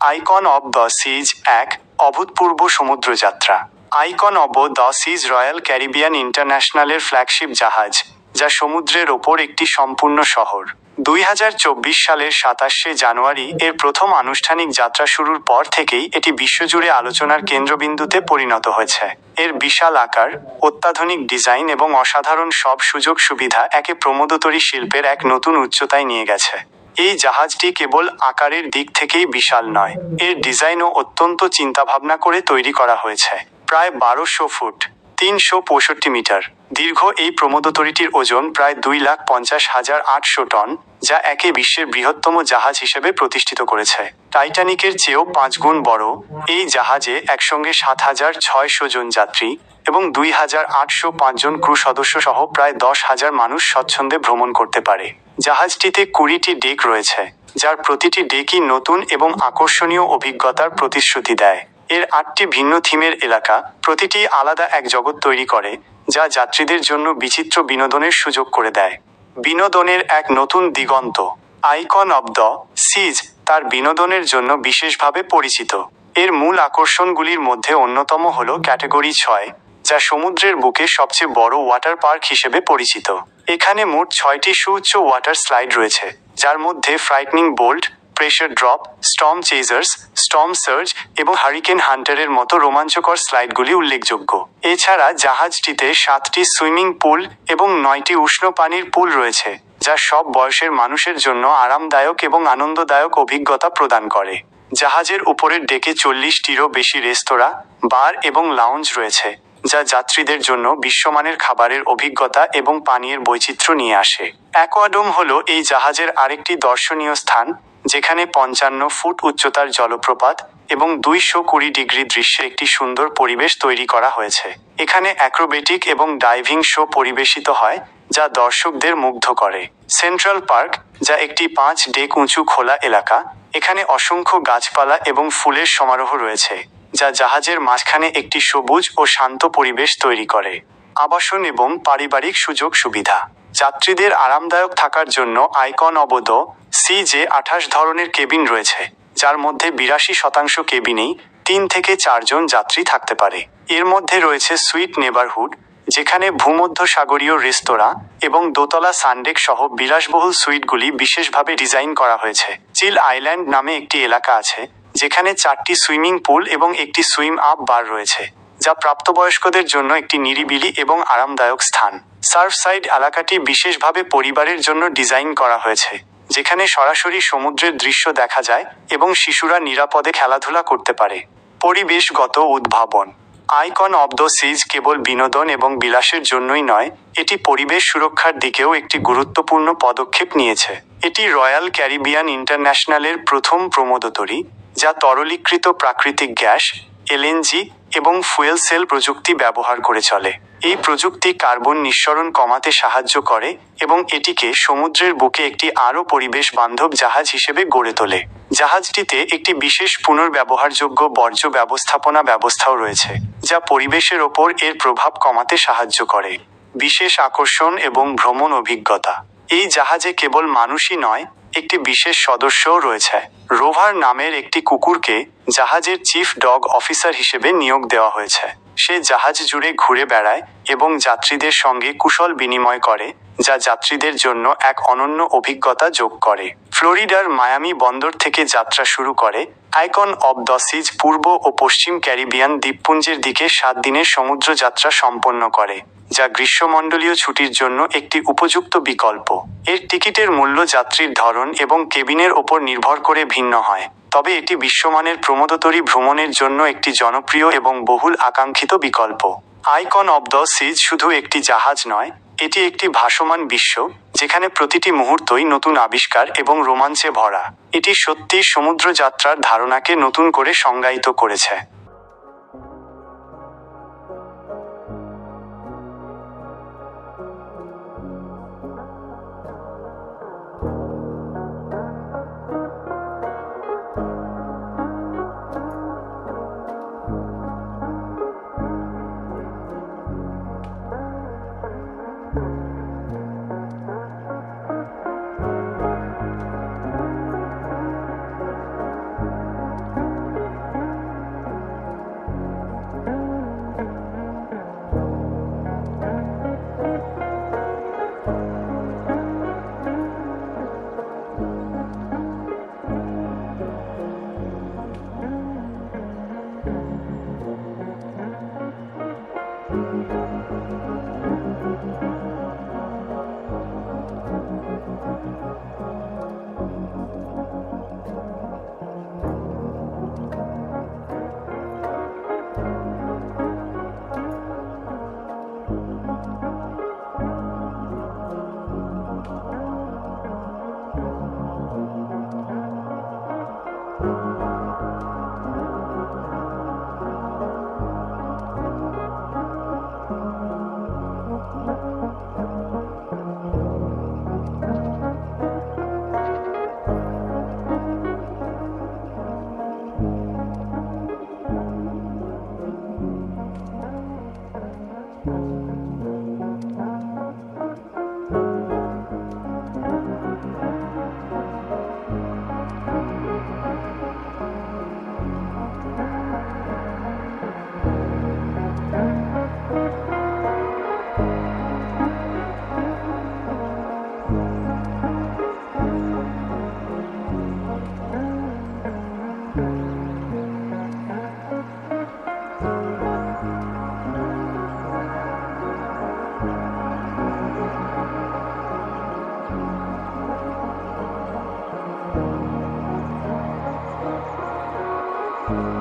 Icon of the seas এক অভূতপূর্ব সমুদ্রযাত্রা। Icon of the seas royal Caribbean ইন্টারন্যাশনালের flagship জাহাজ, যা সমুদ্রের ওপর একটি সম্পূর্ণ শহর। দুই হাজার চব্বিশ সালের সাতাশে জানুয়ারি এর প্রথম আনুষ্ঠানিক যাত্রা শুরুর পর থেকেই এটি বিশ্বজুড়ে আলোচনার কেন্দ্রবিন্দুতে পরিণত হয়েছে। এর বিশাল আকার, অত্যাধুনিক ডিজাইন এবং অসাধারণ সব সুযোগ সুবিধা একে প্রমোদতরী শিল্পের এক নতুন উচ্চতায় নিয়ে গেছে। এই জাহাজটি কেবল আকারের দিক থেকেই বিশাল নয়। এর ডিজাইনও অত্যন্ত চিন্তাভাবনা করে তৈরি করা হয়েছে। প্রায় বারোশো ফুট। তিনশো পঁয়ষট্টি মিটার। দীর্ঘ এই প্রমোদতরীটির ওজন প্রায় দুই লাখ পঞ্চাশ হাজার আটশো টন, যা একে বিশ্বের বৃহত্তম জাহাজ হিসেবে প্রতিষ্ঠিত করেছে। টাইটানিকের চেয়েও পাঁচ গুণ বড় এই জাহাজে একসঙ্গে সাত হাজার ছয়শো জন যাত্রী এবং দুই হাজার আটশো পাঁচজন ক্রু সদস্য সহ প্রায় দশ হাজার মানুষ স্বচ্ছন্দে ভ্রমণ করতে পারে। জাহাজটিতে কুড়িটি ডেক রয়েছে, যার প্রতিটি ডেকই নতুন এবং আকর্ষণীয় অভিজ্ঞতার প্রতিশ্রুতি দেয়। এর আটটি ভিন্ন থিমের এলাকা প্রতিটি আলাদা এক জগৎ তৈরি করে, যা যাত্রীদের জন্য বিচিত্র বিনোদনের সুযোগ করে দেয়। বিনোদনের এক নতুন দিগন্ত, আইকন অব দ্য সিজ, তার বিনোদনের জন্য বিশেষভাবে পরিচিত। এর মূল আকর্ষণগুলির মধ্যে অন্যতম হল ক্যাটাগরি ছয়, যা সমুদ্রের বুকে সবচেয়ে বড় ওয়াটার পার্ক হিসেবে পরিচিত। এখানে মোট ছয়টি সুউচ্চ ওয়াটার স্লাইড রয়েছে, যার মধ্যে frightening bolt pressure drop storm chasers storm surge এবং হারিকেন হান্টারের মতো রোমাঞ্চকর স্লাইডগুলি উল্লেখযোগ্য। এছাড়া জাহাজটিতে সাতটি সুইমিং পুল এবং নয়টি উষ্ণ পানির পুল রয়েছে, যা সব বয়সের মানুষের জন্য আরামদায়ক এবং আনন্দদায়ক অভিজ্ঞতা প্রদান করে। জাহাজের উপরের ডেকে চল্লিশটিরও বেশি রেস্তোরাঁ, বার এবং লাউঞ্জ রয়েছে, যা যাত্রীদের জন্য বিশ্বমানের খাবারের অভিজ্ঞতা এবং পানীয়ের বৈচিত্র্য নিয়ে আসে। অ্যাকোয়াডোম হলো এই জাহাজের আরেকটি দর্শনীয় স্থান যেখানে পঞ্চান্ন ফুট উচ্চতার জলপ্রপাত এবং দুইশো কুড়ি ডিগ্রি দৃশ্যে একটি সুন্দর পরিবেশ তৈরি করা হয়েছে। এখানে অ্যাক্রোবেটিক এবং ডাইভিং শো পরিবেশিত হয়, যা দর্শকদের মুগ্ধ করে। সেন্ট্রাল পার্ক, যা একটি পাঁচ ডেক উঁচু খোলা এলাকা, এখানে অসংখ্য গাছপালা এবং ফুলের সমারোহ রয়েছে, যা জাহাজের মাঝখানে একটি সবুজ ও শান্ত পরিবেশ তৈরি করে। আবাসন এবং পারিবারিক সুযোগ সুবিধা। যাত্রীদের আরামদায়ক থাকার জন্য আইকন অবদ সি যে আঠাশ ধরনের কেবিন রয়েছে, যার মধ্যে বিরাশি শতাংশ কেবিনেই তিন থেকে চারজন যাত্রী থাকতে পারে। এর মধ্যে রয়েছে সুইট নেবারহুড, যেখানে ভূমধ্যসাগরীয় রেস্তোরাঁ এবং দোতলা সানডেক সহ বিলাসবহুল সুইটগুলি বিশেষভাবে ডিজাইন করা হয়েছে। চিল আইল্যান্ড নামে একটি এলাকা আছে, যেখানে চারটি সুইমিং পুল এবং একটি সুইম আপ বার রয়েছে। যা প্রাপ্তবয়স্কদের জন্য একটি নিরিবিলি এবং আরামদায়ক স্থান। সার্ফ সাইড এলাকাটি বিশেষভাবে পরিবারের জন্য ডিজাইন করা হয়েছে, যেখানে সরাসরি সমুদ্রের দৃশ্য দেখা যায় এবং শিশুরা নিরাপদে খেলাধুলা করতে পারে। পরিবেশগত উদ্ভাবন। আইকন অব দ্য সিজ কেবল বিনোদন এবং বিলাসের জন্যই নয়, এটি পরিবেশ সুরক্ষার দিকেও একটি গুরুত্বপূর্ণ পদক্ষেপ নিয়েছে। এটি রয়্যাল ক্যারিবিয়ান ইন্টারন্যাশনালের প্রথম প্রমোদতরী, যা তরলীকৃত প্রাকৃতিক গ্যাস, এলএনজি এবং ফুয়েল সেল প্রযুক্তি ব্যবহার করে চলে। এই প্রযুক্তি কার্বন নিঃসরণ কমাতে সাহায্য করে এবং এটিকে সমুদ্রের বুকে একটি আরও পরিবেশ বান্ধব জাহাজ হিসেবে গড়ে তোলে। জাহাজটিতে একটি বিশেষ পুনর্ব্যবহারযোগ্য বর্জ্য ব্যবস্থাপনা ব্যবস্থাও রয়েছে, যা পরিবেশের ওপর এর প্রভাব কমাতে সাহায্য করে। বিশেষ আকর্ষণ এবং ভ্রমণ অভিজ্ঞতা। এই জাহাজে কেবল মানুষই নয়, একটি বিশেষ সদস্যও রয়েছে। রোভার নামের একটি কুকুরকে জাহাজের চিফ ডগ অফিসার হিসেবে নিয়োগ দেওয়া হয়েছে। সে জাহাজ জুড়ে ঘুরে বেড়ায় এবং যাত্রীদের সঙ্গে কুশল বিনিময় করে, যা যাত্রীদের জন্য এক অনন্য অভিজ্ঞতা যোগ করে। ফ্লোরিডার মায়ামি বন্দর থেকে যাত্রা শুরু করে, icon of the seize Purba O Paschim Caribbean দ্বীপপুঞ্জের দিকে সাত দিনের সমুদ্র যাত্রা সম্পন্ন করে। যা গ্রীষ্মমণ্ডলীয় ছুটির জন্য একটি উপযুক্ত বিকল্প। এর টিকিটের মূল্য যাত্রীর ধরন এবং কেবিনের ওপর নির্ভর করে ভিন্ন হয়, তবে এটি বিশ্বমানের প্রমোদতরী ভ্রমণের জন্য একটি জনপ্রিয় এবং বহুল আকাঙ্ক্ষিত বিকল্প। আইকন অব দ্য সিজ শুধু একটি জাহাজ নয়, এটি একটি ভাসমান বিশ্ব, যেখানে প্রতিটি মুহূর্তই নতুন আবিষ্কার এবং রোমাঞ্চে ভরা। এটি সত্যি সমুদ্র যাত্রার ধারণাকে নতুন করে সংজ্ঞায়িত করেছে। Bye.